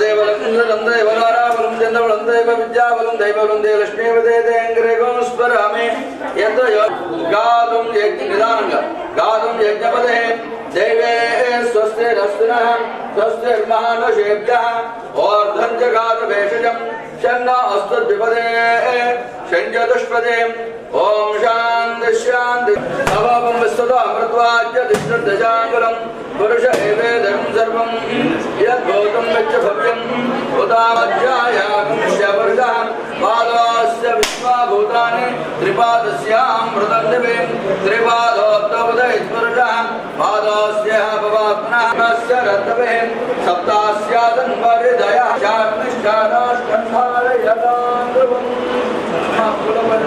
தேவலக்கும் நலந்த இவகாராவலும் ஜந்தவளம் தெய்வ வித்யாவலும் தெய்வலும் தேவ லட்சுமிவதே தேங்கிரேகம் ஸ்மராமே शान्ति शान्ति नवमं विस्तुतो अमृत्वाद्य तिष्ठजाङ्गुलम् पुरुष एवेदनं सर्वं यद्भूतं यच्च भव्यम् उदामध्यायागमिष्य पुरुषः पादस्य विश्वा भूतानि त्रिपादस्यामृतन्दिवे त्रिपादोत्तमुदयस्पुरुषः पादस्य भवात्मनः रतवे सप्तास्यादन्वरिदयः चाग्निष्ठानाष्टन्धारयदाङ्गुवम् कुलपञ्च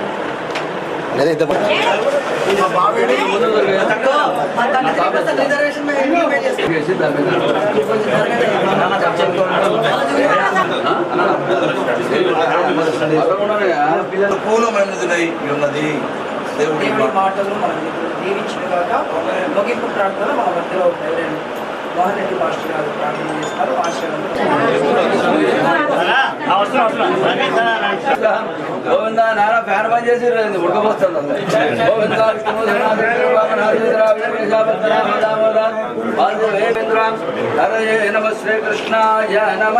లేదా సార్ సాయి ఆ ఉన్నది దేవుడి మాటలు మనం దీవించిన కాక ముగింపు ప్రార్థన మన మధ్యలో ఉంటాయి మోహన్ రెడ్డి మాస్టర్ గారు ప్రార్థన చేస్తారు ఆశీర్వాదం. గోవింద నారా ఫ్యాన్ బంద్ చేసి ఉడకపోతుంది గోవింద నమ శ్రీకృష్ణాయ నమ.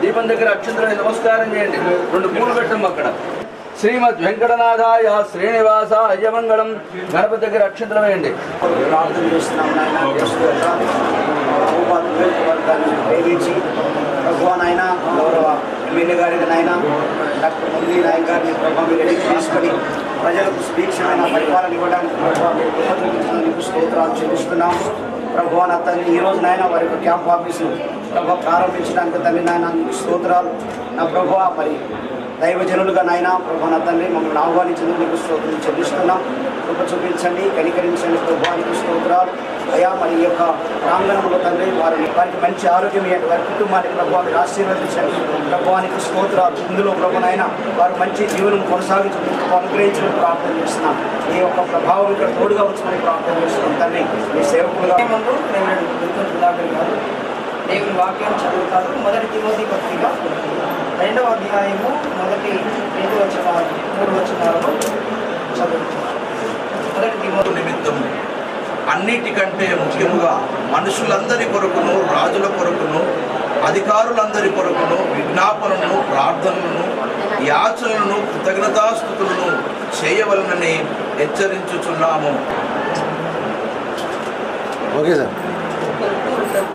దీపం దగ్గర అక్షంతరం నమస్కారం చేయండి. రెండు పూలు పెట్టం అక్కడ. శ్రీమద్ వెంకటనాథాయ శ్రీనివాసాయ మంగళం. గణపతి దగ్గర అక్షంతరం వేయండి. ప్రార్థన నాయన ప్రేమించి ప్రభు గౌరవ ఎమ్మెల్యే గారికి నాయన డాక్టర్ మురళీ నాయక్ గారిని ప్రభావ మీరు తీసుకొని ప్రజలకు సుదీక్షమైన పరిపాలన ఇవ్వడానికి ప్రభావ స్తోత్రాలు చెల్లిస్తున్నాం ప్రభు నా ఈ రోజు నాయన వారి యొక్క క్యాంప్ ఆఫీసు ప్రభావ ప్రారంభించడానికి తల్లి నాయన స్తోత్రాలు. నా ప్రభు మరి దైవజనులుగా నాయన ప్రభు నా తండ్రి మమ్మల్ని ఆహ్వానించేందుకు స్తోత్రం చెల్లిస్తున్నాం. కృప చూపించండి కనికరించండి ప్రభువానికి స్తోత్రాలు. అయా మరి యొక్క ప్రాంగణంలో తండ్రి వారిని వారికి మంచి ఆరోగ్యం ఇవ్వండి వారి కుటుంబానికి ప్రభువానికి ఆశీర్వదించండి. ప్రభువానికి స్తోత్రాలు. ఇందులో ప్రభునైనా వారు మంచి జీవనం కొనసాగించడం ప్రభు అనుగ్రహించడం ప్రార్థన చేస్తున్నాం. ఈ యొక్క ప్రభావం ఇక్కడ తోడుగా వచ్చిందని ప్రార్థన చేస్తున్నాం తండ్రి. మీ సేవకులుగా ముందు దేవుని వాక్యం చదువుతారు. మొదటి తిమోతి పత్రిక రెండవ అధ్యాయము మొదటి రెండు వచ్చిన మూడు వచ్చిన మొదటి నిమిత్తం అన్నిటికంటే ముఖ్యముగా మనుషులందరి కొరకును రాజుల కొరకును అధికారులందరి కొరకును విజ్ఞాపనలను ప్రార్థనలను యాచనలను కృతజ్ఞతాస్థుతులను చేయవలనని హెచ్చరించుచున్నాము. Okay sir.